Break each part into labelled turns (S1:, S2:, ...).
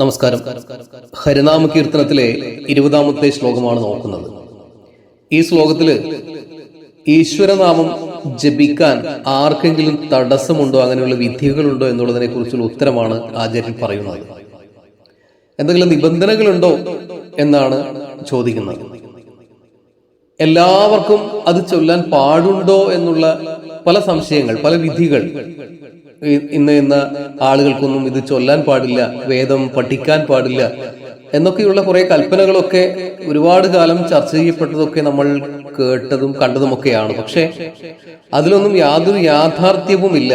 S1: നമസ്കാരം. ഹരിനാമ കീർത്തനത്തിലെ ഇരുപതാമത്തെ ശ്ലോകമാണ് നോക്കുന്നത്. ഈ ശ്ലോകത്തിൽ ഈശ്വരനാമം ജപിക്കാൻ ആർക്കെങ്കിലും തടസ്സമുണ്ടോ അങ്ങനെയുള്ള വിധികളുണ്ടോ എന്നുള്ളതിനെ കുറിച്ചുള്ള ഉത്തരമാണ് ആചാര്യൻ പറയുന്നത്. എന്തെങ്കിലും നിബന്ധനകളുണ്ടോ എന്നാണ് ചോദിക്കുന്നത്. എല്ലാവർക്കും അത് ചൊല്ലാൻ പാടുണ്ടോ എന്നുള്ള പല സംശയങ്ങൾ പല വിധികൾ ഇന്ന് ഇന്ന് ആളുകൾക്കൊന്നും ഇത് ചൊല്ലാൻ പാടില്ല വേദം പഠിക്കാൻ പാടില്ല എന്നൊക്കെയുള്ള കുറെ കൽപ്പനകളൊക്കെ ഒരുപാട് കാലം ചർച്ച ചെയ്യപ്പെട്ടതൊക്കെ നമ്മൾ കേട്ടതും കണ്ടതുമൊക്കെയാണ്. പക്ഷെ അതിലൊന്നും യാതൊരു യാഥാർത്ഥ്യവുമില്ല.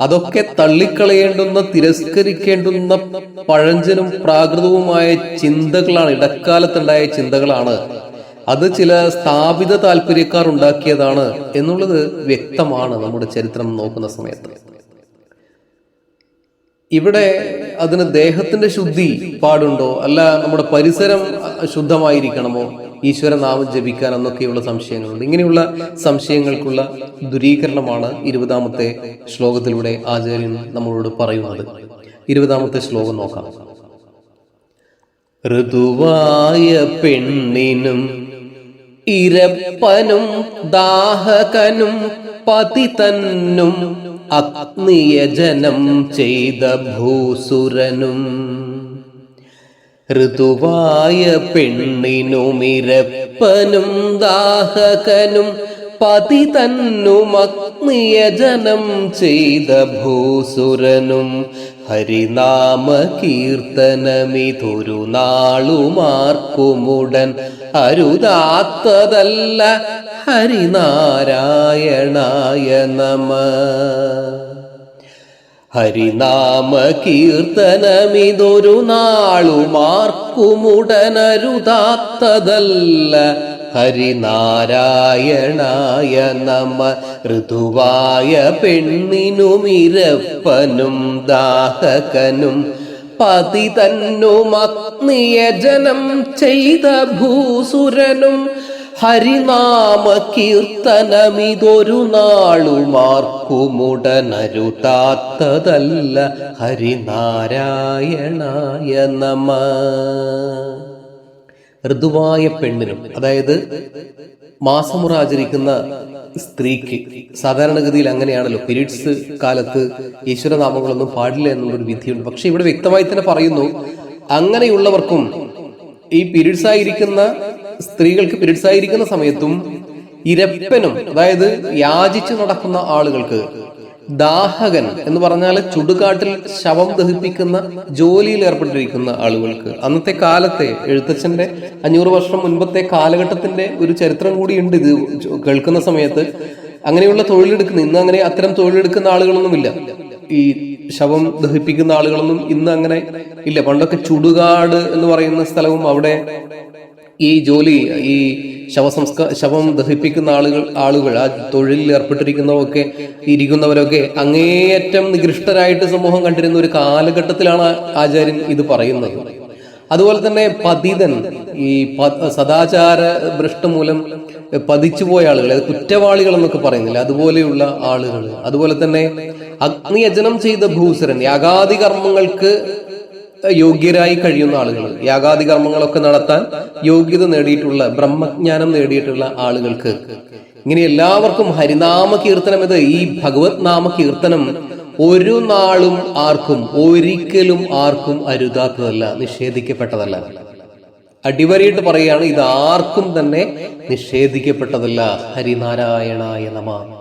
S1: അതൊക്കെ തള്ളിക്കളയേണ്ടുന്ന തിരസ്കരിക്കേണ്ടുന്ന പഴഞ്ചനും പ്രാകൃതവുമായ ചിന്തകളാണ് ഇടക്കാലത്തുണ്ടായ ചിന്തകളാണ്. അത് ചില സ്ഥാപിത താല്പര്യക്കാർ ഉണ്ടാക്കിയതാണ് എന്നുള്ളത് വ്യക്തമാണ് നമ്മുടെ ചരിത്രം നോക്കുന്ന സമയത്ത്. ഇവിടെ അതിന് ദേഹത്തിന്റെ ശുദ്ധി പാടുണ്ടോ? അല്ല നമ്മുടെ പരിസരം ശുദ്ധമായിരിക്കണമോ? ഈശ്വരനാമം ജപിക്കാൻ എന്നൊക്കെയുള്ള സംശയങ്ങളുണ്ട്. ഇങ്ങനെയുള്ള സംശയങ്ങൾക്കുള്ള ദുരീകരണമാണ് ഇരുപതാമത്തെ ശ്ലോകത്തിലൂടെ ആചാര്യൻ നമ്മളോട് പറയുന്നത്. ഇരുപതാമത്തെ ശ്ലോകം നോക്കാം. ഋതുവായ പെണ്ണിനും ഇരപ്പനും ദാഹകനും പതിതന്നും അഗ്നിയജനം ചെയ്ത ഭൂസുരനും ഋതുവായ പെണ്ണിനുമിരപ്പനും ദാഹകനും പതി തന്നുമഗ്നിയജനം ചെയ്ത ഭൂസുരനും ഹരിനാമ കീർത്തനമിതൊരു നാളുമാർക്കുമുടൻ അരുതാത്തതല്ല ഹരിനാരായണായ നമ. ഹരിനാമ കീർത്തനമിതൊരു നാളുമാർക്കുമുടനരുതാത്തതല്ല ഹരിനാരായണായ നമ. ഋതുവായ പെണ്ണിനുമിരപ്പനും ദാഹകനും. പതി പതിതന്നും അഗ്നിയജനം ചെയ്ത ഭൂസുരനും. ഹരിനാമ കീർത്തനമിതൊരു നാളുമാർക്കുമുടനരുതാത്തതല്ല ഹരിനാരായണായ നമ. ഋതുവായ പെണ്ണിനും അതായത് മാസമുറ ആചരിക്കുന്ന സ്ത്രീക്ക് സാധാരണഗതിയിൽ അങ്ങനെയാണല്ലോ. പീരീഡ്സ് കാലത്ത് ഈശ്വരനാമങ്ങളൊന്നും പാടില്ല എന്നുള്ളൊരു വിധിയുണ്ട്. പക്ഷെ ഇവിടെ വ്യക്തമായി തന്നെ പറയുന്നു അങ്ങനെയുള്ളവർക്കും ഈ പീരീഡ്സ് ആയിരിക്കുന്ന സ്ത്രീകൾക്ക് പീരീഡ്സ് ആയിരിക്കുന്ന സമയത്തും ഇരപ്പനും അതായത് യാചിച്ചു നടക്കുന്ന ആളുകൾക്ക് ദാഹകൻ എന്ന് പറഞ്ഞാൽ ചുടുകാട്ടിൽ ശവം ദഹിപ്പിക്കുന്ന ജോലിയിൽ ഏർപ്പെട്ടിരിക്കുന്ന ആളുകൾക്ക്. അന്നത്തെ കാലത്തെ എഴുത്തച്ഛന്റെ അഞ്ഞൂറ് വർഷം മുൻപത്തെ കാലഘട്ടത്തിന്റെ ഒരു ചരിത്രം കൂടിയുണ്ട് ഇത് കേൾക്കുന്ന സമയത്ത്. അങ്ങനെയുള്ള തൊഴിലെടുക്കുന്ന ഇന്ന് അങ്ങനെ അത്തരം തൊഴിലെടുക്കുന്ന ആളുകളൊന്നുമില്ല. ഈ ശവം ദഹിപ്പിക്കുന്ന ആളുകളൊന്നും ഇന്ന് അങ്ങനെ ഇല്ല. പണ്ടൊക്കെ ചുടുകാട് എന്ന് പറയുന്ന സ്ഥലവും അവിടെ ഈ ജോലി ഈ ശവസംസ്ക ശവം ദഹിപ്പിക്കുന്ന ആളുകൾ ആളുകൾ ആ തൊഴിലിൽ ഏർപ്പെട്ടിരിക്കുന്നവരൊക്കെ ഇരിക്കുന്നവരൊക്കെ അങ്ങേയറ്റം നികൃഷ്ടരായിട്ട് സമൂഹം കണ്ടിരുന്ന ഒരു കാലഘട്ടത്തിലാണ് ആചാര്യൻ ഇത് പറയുന്നത്. അതുപോലെ തന്നെ പതിതൻ ഈ സദാചാര ഭ്രഷ്ട മൂലം പതിച്ചുപോയ ആളുകൾ അത് കുറ്റവാളികൾ എന്നൊക്കെ പറയുന്നില്ല? അതുപോലെയുള്ള ആളുകൾ. അതുപോലെ തന്നെ അഗ്നിയജനം ചെയ്ത ഭൂസരൻ യാഗാദി കർമ്മങ്ങൾക്ക് യോഗ്യരായി കഴിയുന്ന ആളുകൾ യാഗാദി കർമ്മങ്ങളൊക്കെ നടത്താൻ യോഗ്യത നേടിയിട്ടുള്ള ബ്രഹ്മജ്ഞാനം നേടിയിട്ടുള്ള ആളുകൾക്ക്. ഇങ്ങനെ എല്ലാവർക്കും ഹരിനാമ കീർത്തനം ഇത്. ഈ ഭഗവത് നാമ കീർത്തനം ഒരു നാളും ആർക്കും ഒരിക്കലും ആർക്കും അരുതാത്തതല്ല നിഷേധിക്കപ്പെട്ടതല്ല. അടിവരയിട്ട് പറയുകയാണ് ഇത് ആർക്കും തന്നെ നിഷേധിക്കപ്പെട്ടതല്ല. ഹരിനാരായണായ നമ.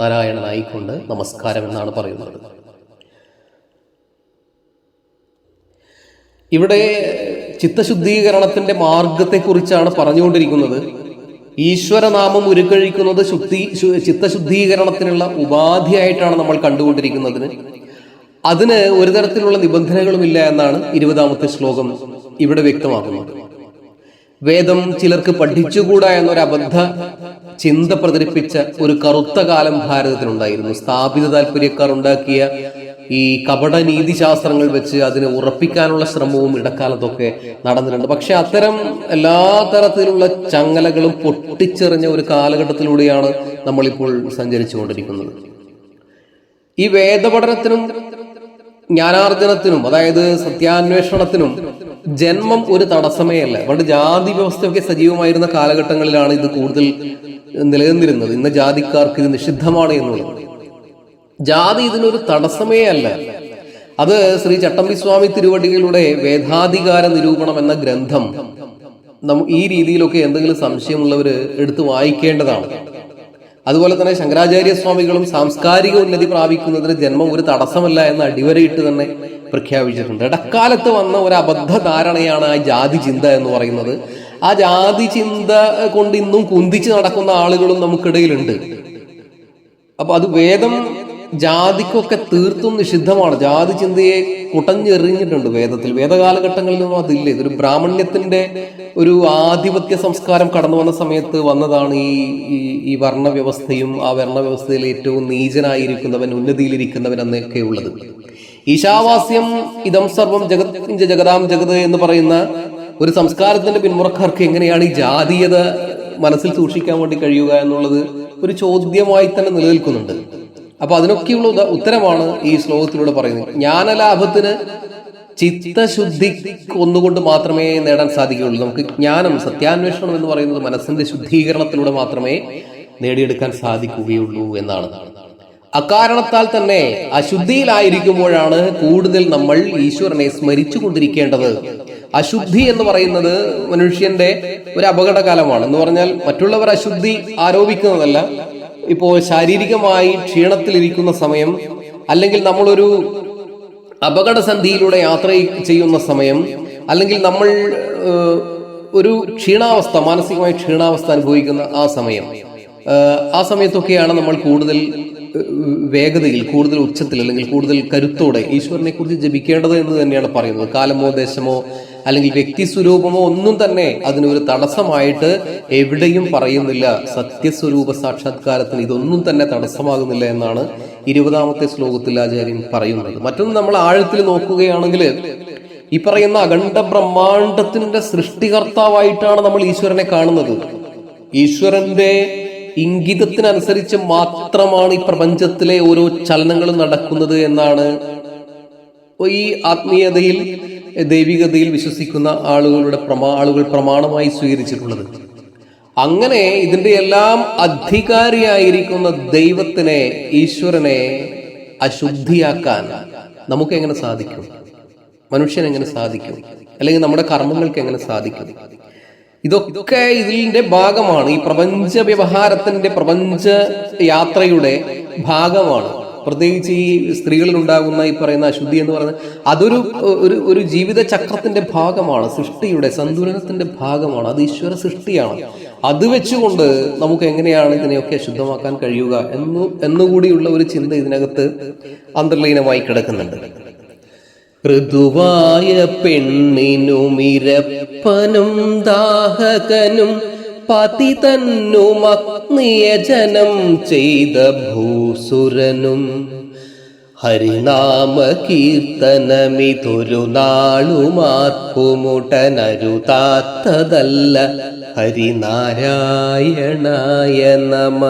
S1: നാരായണനായിക്കൊണ്ട് നമസ്കാരം എന്നാണ് പറയുന്നത്. ഇവിടെ ചിത്തശുദ്ധീകരണത്തിന്റെ മാർഗത്തെക്കുറിച്ചാണ് പറഞ്ഞുകൊണ്ടിരിക്കുന്നത്. ഈശ്വരനാമം ഉരുക്കഴിക്കുന്നത് ശുദ്ധി ചിത്തശുദ്ധീകരണത്തിനുള്ള ഉപാധിയായിട്ടാണ് നമ്മൾ കണ്ടുകൊണ്ടിരിക്കുന്നതിന്. അതിന് ഒരു തരത്തിലുള്ള നിബന്ധനകളുമില്ല എന്നാണ് ഇരുപതാമത്തെ ശ്ലോകം ഇവിടെ വ്യക്തമാക്കുന്നത്. വേദം ചിലർക്ക് പഠിച്ചുകൂടാ എന്നൊരു അബദ്ധ ചിന്ത പ്രചരിപ്പിച്ച ഒരു കറുത്ത കാലം ഭാരതത്തിലുണ്ടായിരുന്നു. സ്ഥാപിത താല്പര്യക്കാർ ഉണ്ടാക്കിയ ഈ കപട നീതിശാസ്ത്രങ്ങൾ വെച്ച് അതിനെ ഉറപ്പിക്കാനുള്ള ശ്രമവും ഇടക്കാലത്തൊക്കെ നടന്നിട്ടുണ്ട്. പക്ഷെ അത്തരം എല്ലാ തരത്തിലുള്ള ചങ്ങലകളും പൊട്ടിച്ചെറിഞ്ഞ ഒരു കാലഘട്ടത്തിലൂടെയാണ് നമ്മളിപ്പോൾ സഞ്ചരിച്ചുകൊണ്ടിരിക്കുന്നത്. ഈ വേദപഠനത്തിനും ജ്ഞാനാർജനത്തിനും അതായത് സത്യാന്വേഷണത്തിനും ജന്മം ഒരു തടസ്സമേ അല്ല പണ്ട് ജാതി വ്യവസ്ഥയൊക്കെ സജീവമായിരുന്ന കാലഘട്ടങ്ങളിലാണ് ഇത് കൂടുതൽ നിലനിന്നിരുന്നത്. ഇന്ന് ജാതിക്കാർക്ക് ഇത് നിഷിദ്ധമാണ് എന്നുള്ളത്. ജാതി ഇതിനൊരു തടസ്സമേ അല്ല. അത് ശ്രീ ചട്ടമ്പി സ്വാമി തിരുവടികളുടെ വേദാധികാര നിരൂപണം എന്ന ഗ്രന്ഥം ഈ രീതിയിലൊക്കെ എന്തെങ്കിലും സംശയമുള്ളവർ എടുത്ത് വായിക്കേണ്ടതാണ്. അതുപോലെ തന്നെ ശങ്കരാചാര്യ സ്വാമികളും സാംസ്കാരിക ഉന്നതി പ്രാപിക്കുന്നതിന് ജന്മം ഒരു തടസ്സമല്ല എന്ന് അടിവരയിട്ട് തന്നെ പ്രഖ്യാപിച്ചിട്ടുണ്ട്. ഇടക്കാലത്ത് വന്ന ഒരു അബദ്ധ ധാരണയാണ് ആ ജാതി ചിന്ത എന്ന് പറയുന്നത്. ആ ജാതി ചിന്ത കൊണ്ട് ഇന്നും കുന്തിച്ച് നടക്കുന്ന ആളുകളും നമുക്കിടയിലുണ്ട്. അപ്പൊ അത് വേദം ജാതിക്കൊക്കെ തീർത്തും നിഷിദ്ധമാണ്. ജാതി ചിന്തയെ കുട്ടഞ്ഞെറിഞ്ഞിട്ടുണ്ട് വേദത്തിൽ. വേദകാലഘട്ടങ്ങളിലൊന്നും അതില്ല. ഇതൊരു ബ്രാഹ്മണ്യത്തിന്റെ ഒരു ആധിപത്യ സംസ്കാരം കടന്നു വന്ന സമയത്ത് വന്നതാണ് ഈ ഈ- ഈ വർണവ്യവസ്ഥയും ആ വർണവ്യവസ്ഥയിൽ ഏറ്റവും നീചനായിരിക്കുന്നവൻ ഉന്നതിയിലിരിക്കുന്നവൻ എന്നൊക്കെ ഉള്ളത്. ഈശാവാസ്യം ഇതം സർവം ജഗത് ജഗതാം ജഗത് എന്ന് പറയുന്ന ഒരു സംസ്കാരത്തിന്റെ പിന്മുറക്കാർക്ക് എങ്ങനെയാണ് ഈ ജാതീയത മനസ്സിൽ സൂക്ഷിക്കാൻ വേണ്ടി കഴിയുക എന്നുള്ളത് ഒരു ചോദ്യമായി തന്നെ നിലനിൽക്കുന്നുണ്ട്. അപ്പൊ അതിനൊക്കെയുള്ള ഉത്തരമാണ് ഈ ശ്ലോകത്തിലൂടെ പറയുന്നത്. ജ്ഞാനലാഭത്തിന് ചിത്തശുദ്ധി ഒന്നുകൊണ്ട് മാത്രമേ നേടാൻ സാധിക്കുകയുള്ളൂ. നമുക്ക് ജ്ഞാനം സത്യാന്വേഷണം എന്ന് പറയുന്നത് മനസ്സിന്റെ ശുദ്ധീകരണത്തിലൂടെ മാത്രമേ നേടിയെടുക്കാൻ സാധിക്കുകയുള്ളൂ എന്നാണ്. അക്കാരണത്താൽ തന്നെ അശുദ്ധിയിലായിരിക്കുമ്പോഴാണ് കൂടുതൽ നമ്മൾ ഈശ്വരനെ സ്മരിച്ചു കൊണ്ടിരിക്കേണ്ടത് അശുദ്ധി എന്ന് പറയുന്നത് മനുഷ്യന്റെ ഒരു അപകടകാലമാണ്. എന്ന് പറഞ്ഞാൽ മറ്റുള്ളവർ അശുദ്ധി ആരോപിക്കുന്നതല്ല. ഇപ്പോൾ ശാരീരികമായി ക്ഷീണത്തിലിരിക്കുന്ന സമയം അല്ലെങ്കിൽ നമ്മളൊരു അപകടസന്ധിയിലൂടെ യാത്ര ചെയ്യുന്ന സമയം അല്ലെങ്കിൽ നമ്മൾ ഒരു ക്ഷീണാവസ്ഥ മാനസികമായി ക്ഷീണാവസ്ഥ അനുഭവിക്കുന്ന ആ സമയം. ആ സമയത്തൊക്കെയാണ് നമ്മൾ കൂടുതൽ വേഗതയിൽ കൂടുതൽ ഉച്ചത്തിൽ അല്ലെങ്കിൽ കൂടുതൽ കരുത്തോടെ ഈശ്വരനെ കുറിച്ച് ജപിക്കേണ്ടത് എന്ന് തന്നെയാണ് പറയുന്നത്. കാലമോ ദേശമോ അല്ലെങ്കിൽ വ്യക്തി സ്വരൂപമോ ഒന്നും തന്നെ അതിനൊരു തടസ്സമായിട്ട് എവിടെയും പറയുന്നില്ല. സത്യസ്വരൂപ സാക്ഷാത്കാരത്തിന് ഇതൊന്നും തന്നെ തടസ്സമാകുന്നില്ല എന്നാണ് ഇരുപതാമത്തെ ശ്ലോകത്തിൽ ആചാര്യൻ പറയുന്നത്. മറ്റൊന്ന് നമ്മൾ ആഴത്തിൽ നോക്കുകയാണെങ്കിൽ ഈ പറയുന്ന അഖണ്ഡ ബ്രഹ്മാണ്ടത്തിന്റെ സൃഷ്ടികർത്താവായിട്ടാണ് നമ്മൾ ഈശ്വരനെ കാണുന്നത്. ഈശ്വരന്റെ ഇംഗിതത്തിനനുസരിച്ച് മാത്രമാണ് ഈ പ്രപഞ്ചത്തിലെ ഓരോ ചലനങ്ങളും നടക്കുന്നത് എന്നാണ് ഈ ആത്മീയതയിൽ ദൈവികതയിൽ വിശ്വസിക്കുന്ന ആളുകളുടെ പ്രമാ ആളുകൾ പ്രമാണമായി സ്വീകരിച്ചിട്ടുള്ളത്. അങ്ങനെ ഇതിന്റെ എല്ലാം അധികാരിയായിരിക്കുന്ന ദൈവത്തിനെ ഈശ്വരനെ അശുദ്ധിയാക്കാൻ നമുക്ക് എങ്ങനെ സാധിക്കും? മനുഷ്യൻ എങ്ങനെ സാധിക്കും? അല്ലെങ്കിൽ നമ്മുടെ കർമ്മങ്ങൾക്ക് എങ്ങനെ സാധിക്കും? ഇതൊക്കെ ഇതിന്റെ ഭാഗമാണ്. ഈ പ്രപഞ്ച വ്യവഹാരത്തിന്റെ പ്രപഞ്ച യാത്രയുടെ ഭാഗമാണ്. പ്രത്യേകിച്ച് ഈ സ്ത്രീകളിൽ ഉണ്ടാകുന്ന ഈ പറയുന്ന അശുദ്ധി എന്ന് പറയുന്നത് അതൊരു ഒരു ഒരു ജീവിത ചക്രത്തിന്റെ ഭാഗമാണ് സൃഷ്ടിയുടെ സന്തുലനത്തിന്റെ ഭാഗമാണ് അത് ഈശ്വര സൃഷ്ടിയാണ്. അത് വെച്ചുകൊണ്ട് നമുക്ക് എങ്ങനെയാണ് ഇതിനെയൊക്കെ ശുദ്ധമാക്കാൻ കഴിയുക എന്നു എന്നുകൂടിയുള്ള ഒരു ചിന്ത ഇതിനകത്ത് അന്തർലീനമായി കിടക്കുന്നുണ്ട്. ഋതുവായ പെണ്ണിനും ഇരപ്പനും ദാഹകനും പതി തന്നും അഗ്നിയജനം ചെയ്ത ഭൂസുരനും ഹരിനാമ കീർത്തനമിതൊരു നാളുമാർക്കുമുടനരുതാത്തതല്ല ഹരിനാരായണായ നമ.